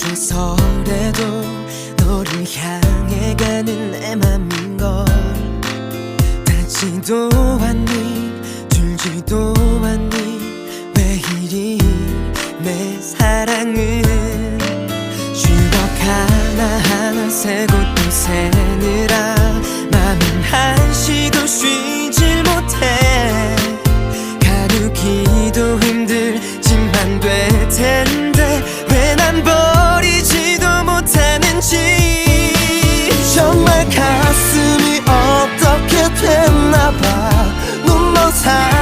주설에도 너를 향해 가는 내 맘인걸. 닿지도 않니 줄지도 않니 왜 이리 내 사랑은 실력 하나하나 새고 또 새느라 맘은 한시도 쉬질 못해. 가누기도 힘들지만 될 텐데. 가슴이 어떻게 됐나봐. 눈먼 사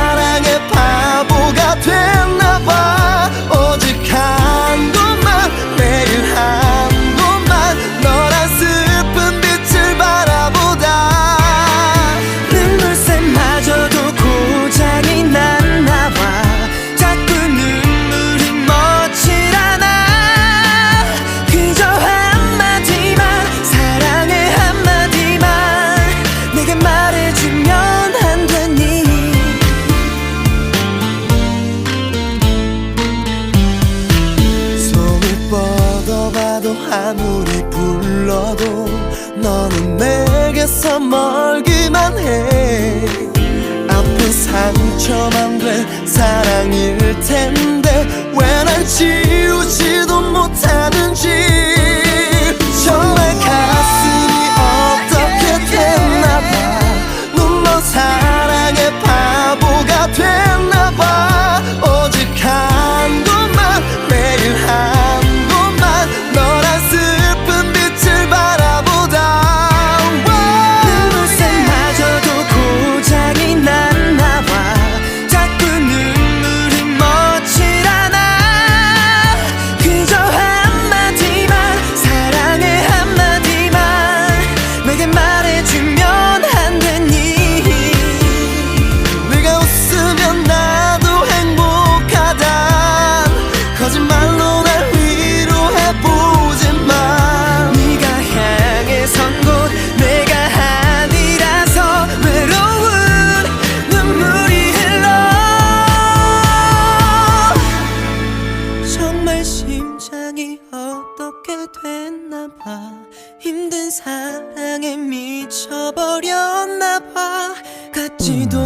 불러도 아무리 불러도 너는 내게서 멀기만 해. 아픈 상처만 돼 사랑일 텐데 왜 날 지우지도 못하는지. 정말 가슴이 어떻게 됐나 봐. 눈먼 사랑의 바보가 돼. 봐. 힘든 사랑에 미쳐버렸나봐. 같지도